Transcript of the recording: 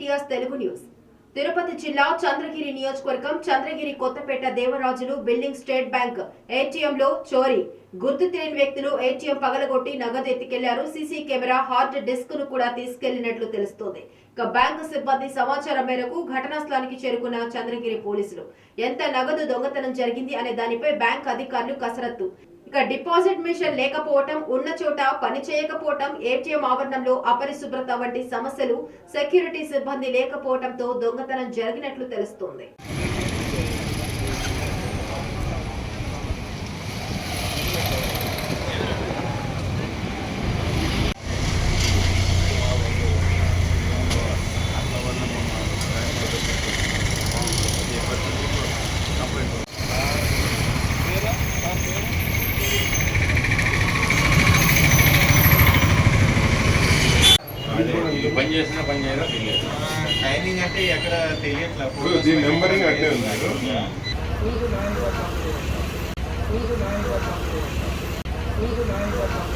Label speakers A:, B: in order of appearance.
A: TRS Telugu news. Tirupati జిల్లా చంద్రగిరి నియోజకవర్గం Chandragiri Kothapeta Devarajulu building state bank ఏటీఎంలో చోరీ. గుర్తు తెలియని వ్యక్తులు ఏటీఎం పగలగొట్టి నగదు ఎత్తుకెళ్ళారు. సీసీ కెమెరా హార్డ్ డిస్క్ను కూడా తీసుకెళ్ళినట్లు తెలుస్తోంది. ఇక బ్యాంకు సిబ్బంది సమాచారం మేరకు ఘటనా స్థలానికి చేరుకున్న చంద్రగిరి పోలీసులు. ఎంత నగదు దొంగతనం జరిగింది అనే దానిపై బ్యాంక్ అధికారులు కసరత్తు. ఇక డిపాజిట్ మిషన్ లేకపోవటం ఉన్న చోట పని చేయకపోవటం ఏటీఎం ఆవరణంలో అపరిశుభ్రత వంటి సమస్యలు సెక్యూరిటీ సిబ్బంది లేకపోవటంతో దొంగతనం జరిగినట్లు తెలుస్తోంది.
B: పని చేసినా పని చేయదా తెలియదు
C: టైమింగ్ అంటే ఎక్కడ తెలియట్లేదు
D: దీని నెంబరింగ్ ఉంది.
E: మీకు